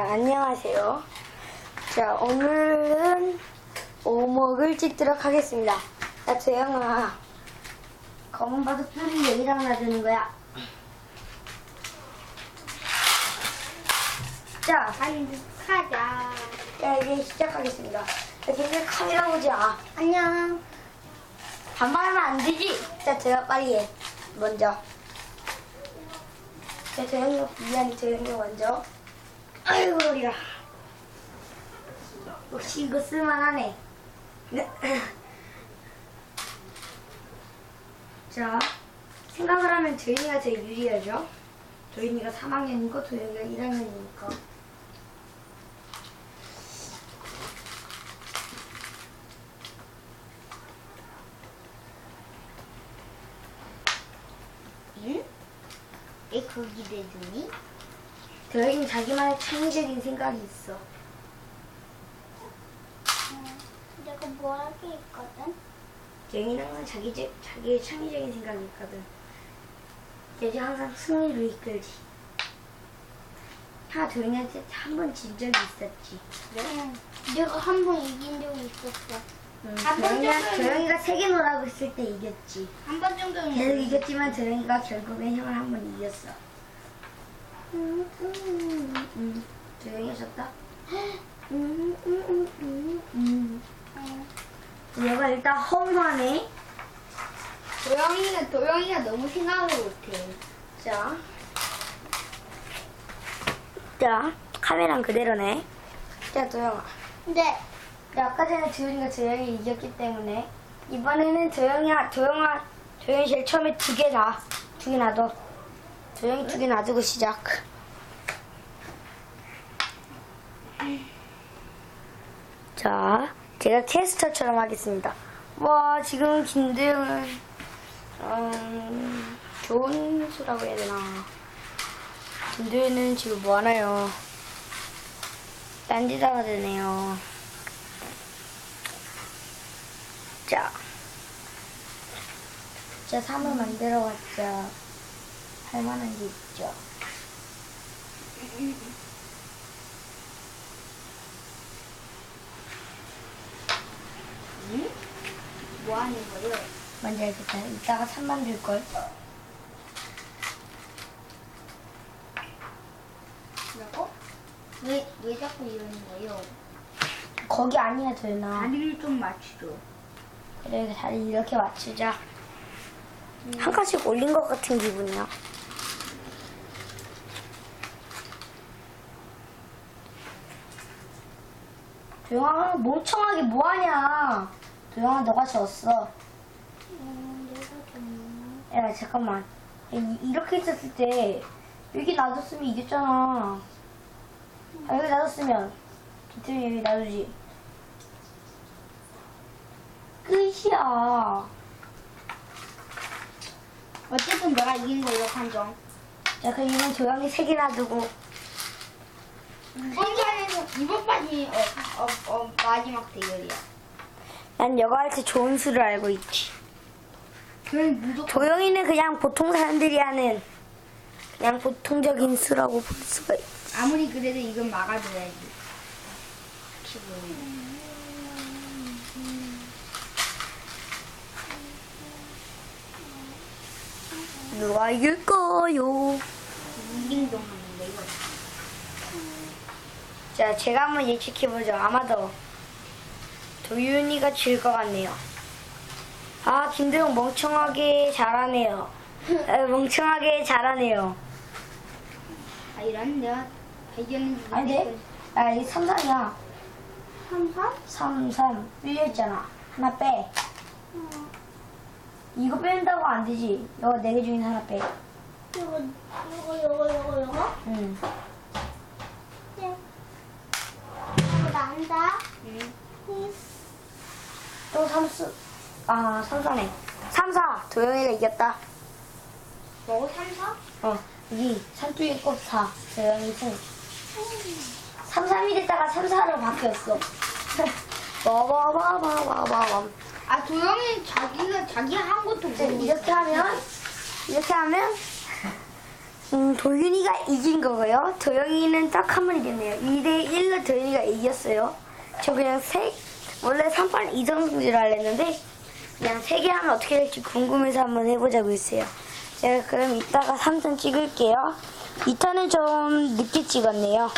안녕하세요. 자, 오늘은 오목을 찍도록 하겠습니다. 자, 재영아. 검은 바둑돌이 왜 일어나 주는 거야? 자, 가자. 자, 이제 시작하겠습니다. 자, 근데 카메라 보자. 안녕. 반말하면 안 되지? 자, 제가 빨리 해. 먼저. 자, 재영이, 미안해, 재영이 먼저. 아이고, 머리가. 역시 이거 쓸만하네. 네. 자, 생각을 하면 도현이가 제일 유리하죠? 도현이가 3학년이고 도현이가 1학년이니까. 응? 왜 거기 대주니? 도현이는 자기만의 창의적인 생각이 있어. 내가 뭐 하게 있거든? 도현이는 항상 자기, 자기의 창의적인 생각이 있거든. 얘지 항상 승리로 이끌지. 하 도현이한테 한 번 진 적이 있었지. 응. 내가 한 번 이긴 적이 있었어. 응, 한번 정도는- 도현이가 세 개 놀라고 있을 때 이겼지. 한 번 정도는 계속 이겼지만 도현이가 결국엔 형을 한 번 이겼어. 음, 음, 음, 음. 졌다. 음, 음, 음, 음, 음. 응. 얘가 일단 험하네. 도영이는 도영이가 너무 생각을 못해. 자. 자, 카메라는 그대로네. 자, 도영아. 근데 자, 아까 전에 도영이가 도영이 이겼기 때문에 이번에는 도영이야, 도영아, 도영이 제일 처음에 두개 놔. 두개 놔둬. 도영이 두개 놔두고 시작. 자, 제가 캐스터처럼 하겠습니다. 와, 지금 김대영은, 음, 좋은 수라고 해야 되나. 김대영은 지금 뭐 하나요? 딴지다가 되네요. 자. 자, 3을 만들어 봤자 할 만한 게 있죠. 응? 뭐 하는 거요? 만들겠다. 이따가 3 만들 걸. 뭐라고? 왜, 왜 자꾸 이러는 거요? 거기 아니야, 되나. 다리를 좀 맞추죠. 그래, 다리 이렇게 맞추자. 한 칸씩 올린 것 같은 기분이야. 도영아, 멍청하게 뭐하냐. 도영아, 너가 졌어. 음, 내가 좀. 야, 잠깐만. 이, 이렇게 있었을 때, 여기 놔뒀으면 이겼잖아. 아, 여기 놔뒀으면, 기틀이 여기 놔두지. 끝이야. 어쨌든 내가 이긴 거예요, 판정. 자, 그럼 이번 조용히 세 개 놔두고. 이번 어, 어, 어, 마지막 대결이야. 난 여가 할 때 좋은 수를 알고 있지. 무조건 조용히는 그냥 보통 사람들이 하는 그냥 보통적인 수라고 볼 수가 있지. 아무리 그래도 이건 막아줘야지. 누가 이길까요? 링동 하는데 이거. 자, 제가 한번 예측해보죠. 아마도 도윤이가 질 것 같네요. 아, 김도영 멍청하게 잘하네요. 에, 멍청하게 잘하네요. 아 이런 내가 발견은 아니, 네? 아, 이 3, 3이야. 3, 3? 3, 3. 밀려있잖아. 하나 빼. 이거 뺀다고 안 되지. 이거 4개 중에 하나 빼. 이거 이거 이거 이거 이거? 응. 네. 이거 난다. 응. 또 3수. 아, 3, 4네. 3, 4. 도영이가 이겼다. 뭐 3, 4? 어, 3두개 꼭 4. 도영이 승. 3, 3이 됐다가 3, 4로 바뀌었어. 와와와와와와. 아 도영이 자기가 자기 한 것도 이제 모르고 이렇게 하면, 이렇게 하면, 음, 도윤이가 이긴 거고요. 도영이는 딱 한 번 이겼네요. 2대 1로 도윤이가 이겼어요. 저 그냥 세, 원래 3판 2선 승제를 하려는데, 그냥 3개 하면 어떻게 될지 궁금해서 한번 해보자고 했어요. 제가 그럼 이따가 3선 찍을게요. 2탄은 좀 늦게 찍었네요.